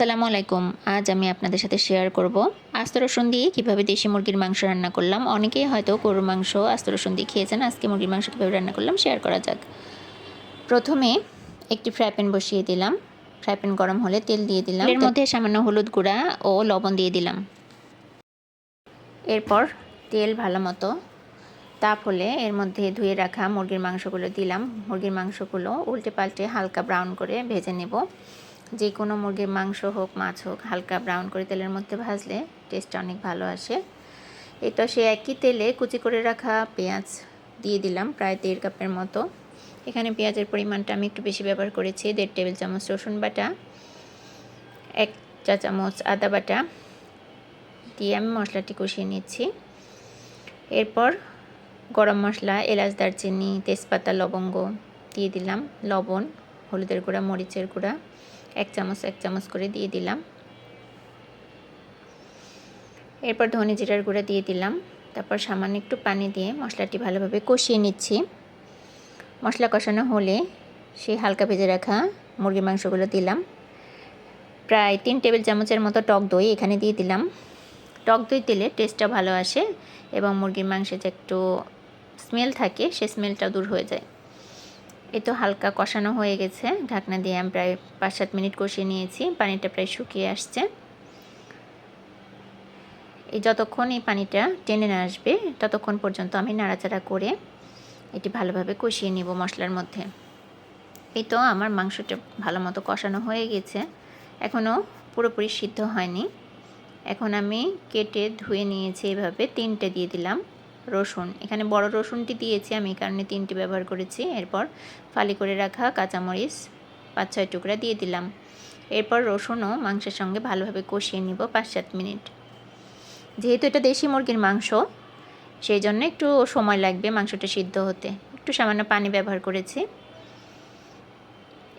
আসসালামু আলাইকুম। আজ আমি আপনাদের সাথে শেয়ার করব আস্ত রসুন দিয়ে কীভাবে দেশি মুরগির মাংস রান্না করলাম। অনেকেই হয়তো গরুর মাংস আস্ত রসুন দিয়ে খেয়েছেন। আজকে মুরগির মাংস কীভাবে রান্না করলাম শেয়ার করা যাক। প্রথমে একটি ফ্রাই প্যান বসিয়ে দিলাম। ফ্রাই প্যান গরম হলে তেল দিয়ে দিলাম। এর মধ্যে সামান্য হলুদ গুঁড়া ও লবণ দিয়ে দিলাম। এরপর তেল ভালো মতো তাপ হলে এর মধ্যে ধুয়ে রাখা মুরগির মাংসগুলো দিলাম। মুরগির মাংসগুলো উল্টে পাল্টে হালকা ব্রাউন করে ভেজে নেব। যে কোনো মুরগির মাংস হোক, মাছ হোক, হালকা ব্রাউন করে তেলের মধ্যে ভাজলে টেস্টটা অনেক ভালো আসে। এটা সে একই তেলে কুচি করে রাখা পেঁয়াজ দিয়ে দিলাম প্রায় দেড় কাপের মতো। এখানে পেঁয়াজের পরিমাণটা আমি একটু বেশি ব্যবহার করেছি, দেড় টেবিল চামচ রসুন বাটা, এক চা চামচ আদা বাটা দিয়ে আমি মশলাটি কষিয়ে নিচ্ছি। এরপর গরম মশলা, এলাচ, দারচিনি, তেজপাতা, লবঙ্গ দিয়ে দিলাম, লবণ, হলুদের গুঁড়া, মরিচের গুঁড়া। এক চামচ এক চামচ করে দিয়ে দিলাম। এরপর ধনে জিরার গুঁড়া দিয়ে দিলাম। তারপর সামান্য একটু পানি দিয়ে মশলাটি ভালোভাবে কষিয়ে নিচ্ছি। মশলা কষানো হলে সেই হালকা ভেজে রাখা মুরগির মাংসগুলো দিলাম। প্রায় তিন টেবিল চামচের মতো টক দই এখানে দিয়ে দিলাম। টক দই দিলে টেস্টটা ভালো আসে এবং মুরগির মাংসে যে একটু স্মেল থাকে সে স্মেলটা দূর হয়ে যায়। এই তো হালকা কষানো হয়ে গেছে। ঢাকনা দিয়ে আমি প্রায় পাঁচ সাত মিনিট কষিয়ে নিয়েছি। পানিটা প্রায় শুকিয়ে আসছে। এই যতক্ষণ এই পানিটা টেনে না আসবে, ততক্ষণ পর্যন্ত আমি নাড়াচাড়া করে এটি ভালোভাবে কষিয়ে নিব মশলার মধ্যে। এই তো আমার মাংসটা ভালো মতো কষানো হয়ে গেছে। এখনও পুরোপুরি সিদ্ধ হয়নি। এখন আমি কেটে ধুয়ে নিয়েছি এভাবে। তিনটে দিয়ে দিলাম। রসুন। এখানে বড় রসুনটি দিয়েছি আমি কারণে তিনটি ব্যবহার করেছি। এরপর ফালি করে রাখা কাঁচামরিচ পাঁচ, ছয় টুকরা দিয়ে দিলাম। এরপর রসুনও মাংসের সঙ্গে ভালোভাবে কষিয়ে নিব পাঁচ, সাত মিনিট। যেহেতু এটা দেশি মুরগির মাংস, সেই জন্য একটু সময় লাগবে মাংসটা সিদ্ধ হতে। একটু সামান্য পানি ব্যবহার করেছি।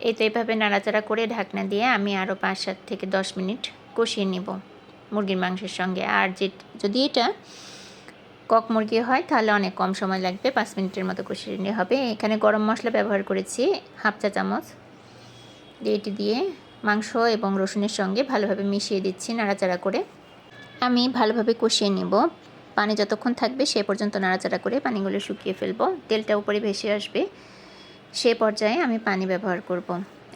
এই তো এইভাবে নাড়াচাড়া করে ঢাকনা দিয়ে আমি আরও পাঁচ, সাত থেকে দশ মিনিট কষিয়ে নিব মুরগির মাংসের সঙ্গে। আর যে, যদি এটা কক মুরগি হয়, তাহলে অনেক কম সময় লাগবে, পাঁচ মিনিটের মতো কষিয়ে নিয়ে হবে। এখানে গরম মশলা ব্যবহার করেছি, হাফ চা চামচ। এটি দিয়ে মাংস এবং রসুনের সঙ্গে ভালোভাবে মিশিয়ে দিচ্ছি নাড়াচাড়া করে। আমি ভালোভাবে কষিয়ে নিব। পানি যতক্ষণ থাকবে সে পর্যন্ত নাড়াচাড়া করে পানিগুলো শুকিয়ে ফেলব। তেলটা উপরে ভেসে আসবে। সে পর্যায়ে আমি পানি ব্যবহার করব।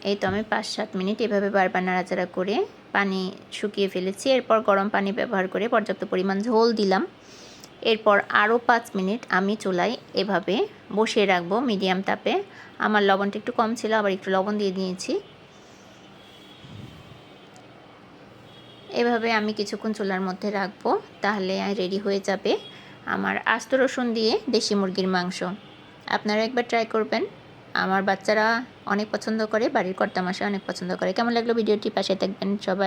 এই তো আমি পাঁচ সাত মিনিট এভাবে বারবার নাড়াচাড়া করে পানি শুকিয়ে ফেলেছি। এরপর গরম পানি ব্যবহার করে পর্যাপ্ত পরিমাণ ঝোল দিলাম। এরপর আরও পাঁচ মিনিট আমি চুলায় এভাবে বসিয়ে রাখব মিডিয়াম তাপে। আমার লবণটা একটু কম ছিল, আবার একটু লবণ দিয়ে দিয়েছি এভাবে আমি কিছুক্ষণ চুলার মধ্যে রাখব, তাহলে রেডি হয়ে যাবে আমার আস্ত রসুন দিয়ে দেশি মুরগির মাংস। আপনারা একবার ট্রাই করবেন। আমার বাচ্চারা অনেক পছন্দ করে, বাড়ির কর্তামাশা অনেক পছন্দ করে। কেমন লাগল ভিডিওটি? পাশে থাকবেন সবাই।